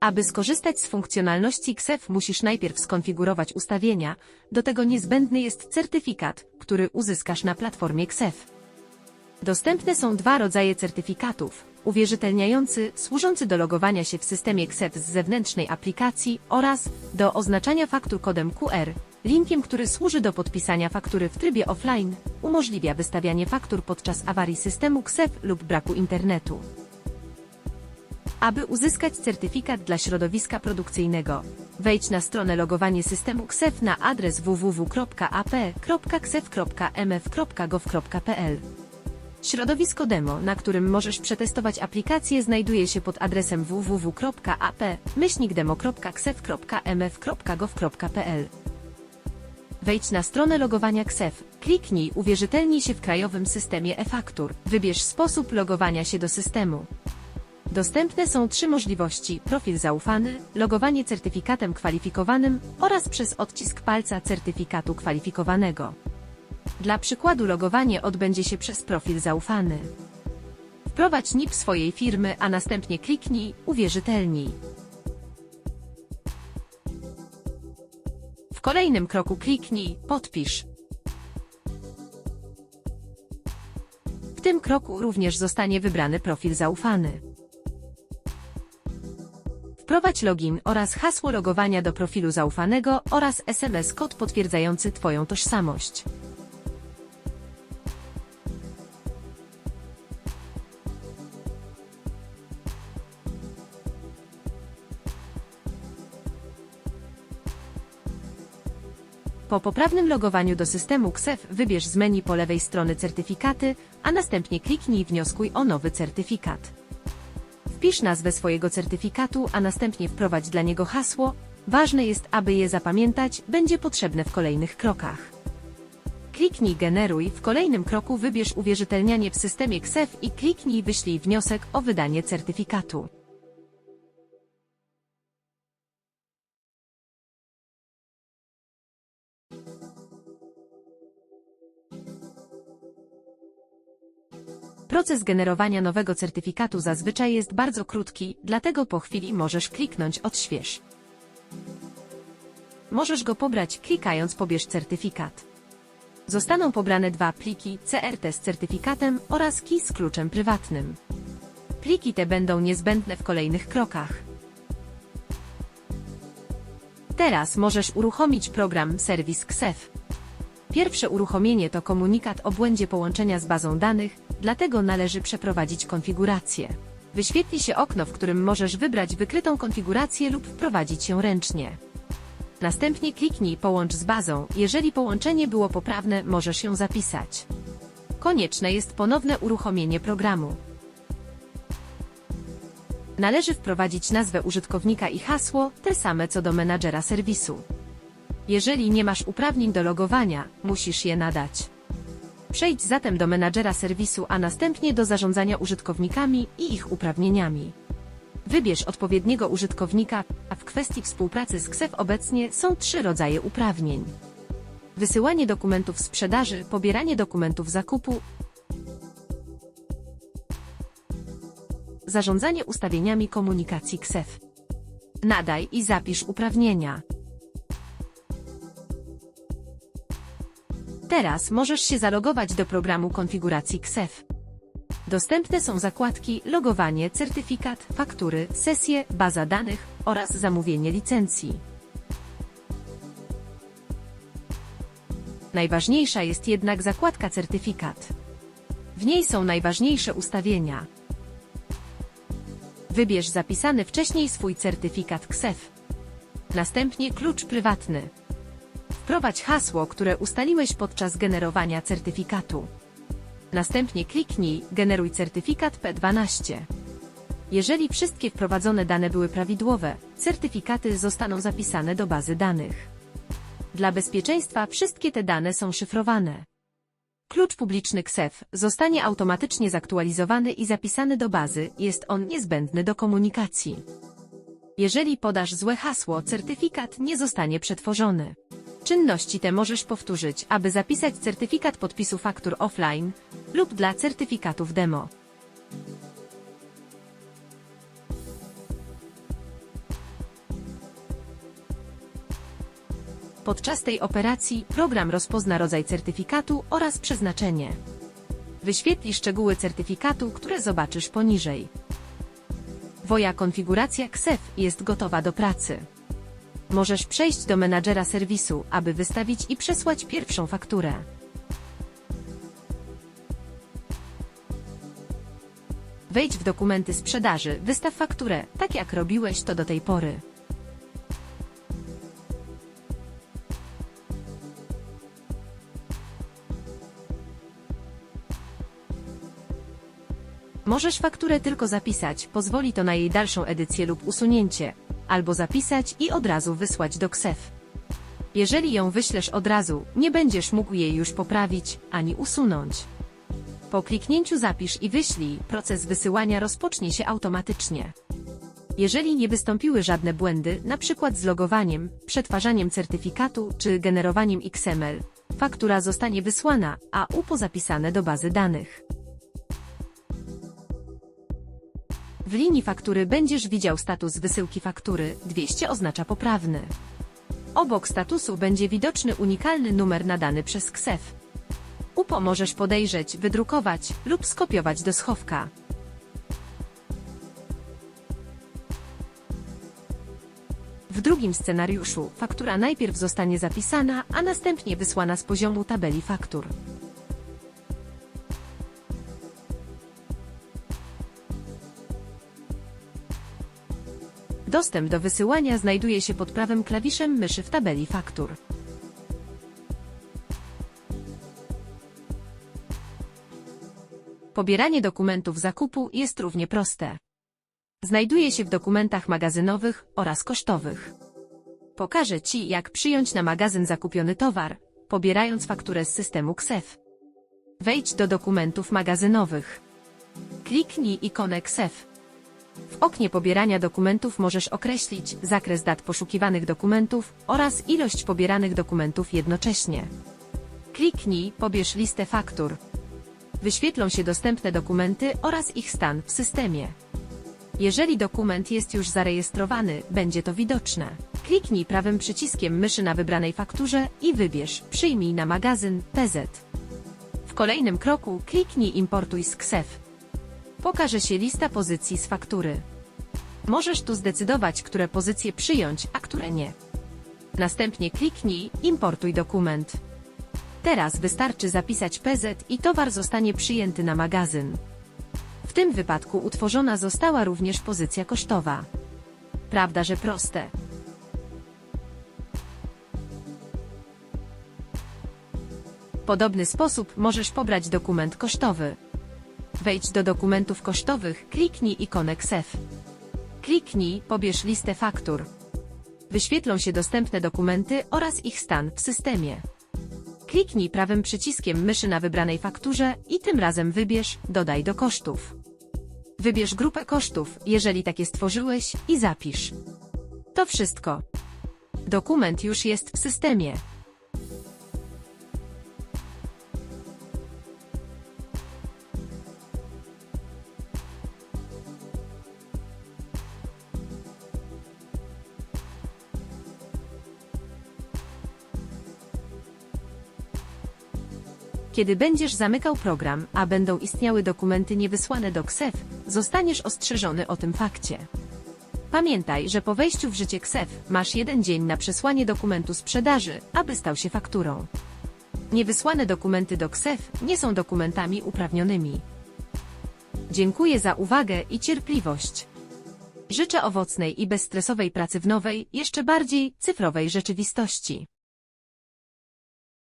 Aby skorzystać z funkcjonalności KSEF musisz najpierw skonfigurować ustawienia, do tego niezbędny jest certyfikat, który uzyskasz na platformie KSEF. Dostępne są dwa rodzaje certyfikatów. Uwierzytelniający, służący do logowania się w systemie KSEF z zewnętrznej aplikacji oraz do oznaczania faktur kodem QR, linkiem, który służy do podpisania faktury w trybie offline, umożliwia wystawianie faktur podczas awarii systemu KSEF lub braku internetu. Aby uzyskać certyfikat dla środowiska produkcyjnego, wejdź na stronę logowanie systemu KSEF na adres www.ap.ksef.mf.gov.pl. Środowisko demo, na którym możesz przetestować aplikację, znajduje się pod adresem www.ap-demo.ksef.mf.gov.pl. Wejdź na stronę logowania KSEF, kliknij Uwierzytelnij się w krajowym systemie e-faktur. Wybierz sposób logowania się do systemu. Dostępne są trzy możliwości: profil zaufany, logowanie certyfikatem kwalifikowanym oraz przez odcisk palca certyfikatu kwalifikowanego. Dla przykładu logowanie odbędzie się przez profil zaufany. Wprowadź NIP swojej firmy, a następnie kliknij Uwierzytelnij. W kolejnym kroku kliknij Podpisz. W tym kroku również zostanie wybrany profil zaufany. Wprowadź login oraz hasło logowania do profilu zaufanego oraz SMS kod potwierdzający Twoją tożsamość. Po poprawnym logowaniu do systemu KSEF wybierz z menu po lewej strony certyfikaty, a następnie kliknij Wnioskuj o nowy certyfikat. Wpisz nazwę swojego certyfikatu, a następnie wprowadź dla niego hasło. Ważne jest, aby je zapamiętać, będzie potrzebne w kolejnych krokach. Kliknij Generuj, w kolejnym kroku wybierz uwierzytelnianie w systemie KSEF i kliknij Wyślij wniosek o wydanie certyfikatu. Proces generowania nowego certyfikatu zazwyczaj jest bardzo krótki, dlatego po chwili możesz kliknąć Odśwież. Możesz go pobrać klikając Pobierz certyfikat. Zostaną pobrane dwa pliki CRT z certyfikatem oraz key z kluczem prywatnym. Pliki te będą niezbędne w kolejnych krokach. Teraz możesz uruchomić program Serwis KSEF. Pierwsze uruchomienie to komunikat o błędzie połączenia z bazą danych, dlatego należy przeprowadzić konfigurację. Wyświetli się okno, w którym możesz wybrać wykrytą konfigurację lub wprowadzić ją ręcznie. Następnie kliknij Połącz z bazą. Jeżeli połączenie było poprawne, możesz ją zapisać. Konieczne jest ponowne uruchomienie programu. Należy wprowadzić nazwę użytkownika i hasło, te same co do menadżera serwisu. Jeżeli nie masz uprawnień do logowania, musisz je nadać. Przejdź zatem do menadżera serwisu, a następnie do zarządzania użytkownikami i ich uprawnieniami. Wybierz odpowiedniego użytkownika, a w kwestii współpracy z KSEF obecnie są trzy rodzaje uprawnień. Wysyłanie dokumentów sprzedaży, pobieranie dokumentów zakupu, zarządzanie ustawieniami komunikacji KSEF. Nadaj i zapisz uprawnienia. Teraz możesz się zalogować do programu konfiguracji KSEF. Dostępne są zakładki logowanie, certyfikat, faktury, sesje, baza danych oraz zamówienie licencji. Najważniejsza jest jednak zakładka certyfikat. W niej są najważniejsze ustawienia. Wybierz zapisany wcześniej swój certyfikat KSEF. Następnie klucz prywatny. Wprowadź hasło, które ustaliłeś podczas generowania certyfikatu. Następnie kliknij Generuj certyfikat P12. Jeżeli wszystkie wprowadzone dane były prawidłowe, certyfikaty zostaną zapisane do bazy danych. Dla bezpieczeństwa wszystkie te dane są szyfrowane. Klucz publiczny KSEF zostanie automatycznie zaktualizowany i zapisany do bazy, jest on niezbędny do komunikacji. Jeżeli podasz złe hasło, certyfikat nie zostanie przetworzony. Czynności te możesz powtórzyć, aby zapisać certyfikat podpisu faktur offline lub dla certyfikatów demo. Podczas tej operacji program rozpozna rodzaj certyfikatu oraz przeznaczenie. Wyświetli szczegóły certyfikatu, które zobaczysz poniżej. Twoja konfiguracja KSEF jest gotowa do pracy. Możesz przejść do menadżera serwisu, aby wystawić i przesłać pierwszą fakturę. Wejdź w dokumenty sprzedaży, wystaw fakturę, tak jak robiłeś to do tej pory. Możesz fakturę tylko zapisać, pozwoli to na jej dalszą edycję lub usunięcie, albo zapisać i od razu wysłać do KSEF. Jeżeli ją wyślesz od razu, nie będziesz mógł jej już poprawić, ani usunąć. Po kliknięciu zapisz i wyślij, proces wysyłania rozpocznie się automatycznie. Jeżeli nie wystąpiły żadne błędy, np. z logowaniem, przetwarzaniem certyfikatu czy generowaniem XML, faktura zostanie wysłana, a UPO zapisane do bazy danych. W linii faktury będziesz widział status wysyłki faktury, 200 oznacza poprawny. Obok statusu będzie widoczny unikalny numer nadany przez KSEF. UPO możesz podejrzeć, wydrukować lub skopiować do schowka. W drugim scenariuszu faktura najpierw zostanie zapisana, a następnie wysłana z poziomu tabeli faktur. Dostęp do wysyłania znajduje się pod prawym klawiszem myszy w tabeli faktur. Pobieranie dokumentów zakupu jest równie proste. Znajduje się w dokumentach magazynowych oraz kosztowych. Pokażę Ci, jak przyjąć na magazyn zakupiony towar, pobierając fakturę z systemu KSEF. Wejdź do dokumentów magazynowych. Kliknij ikonę KSEF. W oknie pobierania dokumentów możesz określić zakres dat poszukiwanych dokumentów oraz ilość pobieranych dokumentów jednocześnie. Kliknij Pobierz listę faktur. Wyświetlą się dostępne dokumenty oraz ich stan w systemie. Jeżeli dokument jest już zarejestrowany, będzie to widoczne. Kliknij prawym przyciskiem myszy na wybranej fakturze i wybierz Przyjmij na magazyn PZ. W kolejnym kroku kliknij Importuj z KSEF. Pokaże się lista pozycji z faktury. Możesz tu zdecydować, które pozycje przyjąć, a które nie. Następnie kliknij Importuj dokument. Teraz wystarczy zapisać PZ i towar zostanie przyjęty na magazyn. W tym wypadku utworzona została również pozycja kosztowa. Prawda, że proste. W podobny sposób możesz pobrać dokument kosztowy. Wejdź do dokumentów kosztowych, kliknij ikonę KSEF. Kliknij Pobierz listę faktur. Wyświetlą się dostępne dokumenty oraz ich stan w systemie. Kliknij prawym przyciskiem myszy na wybranej fakturze i tym razem wybierz Dodaj do kosztów. Wybierz grupę kosztów, jeżeli takie stworzyłeś i zapisz. To wszystko. Dokument już jest w systemie. Kiedy będziesz zamykał program, a będą istniały dokumenty niewysłane do KSEF, zostaniesz ostrzeżony o tym fakcie. Pamiętaj, że po wejściu w życie KSEF masz jeden dzień na przesłanie dokumentu sprzedaży, aby stał się fakturą. Niewysłane dokumenty do KSEF nie są dokumentami uprawnionymi. Dziękuję za uwagę i cierpliwość. Życzę owocnej i bezstresowej pracy w nowej, jeszcze bardziej cyfrowej rzeczywistości.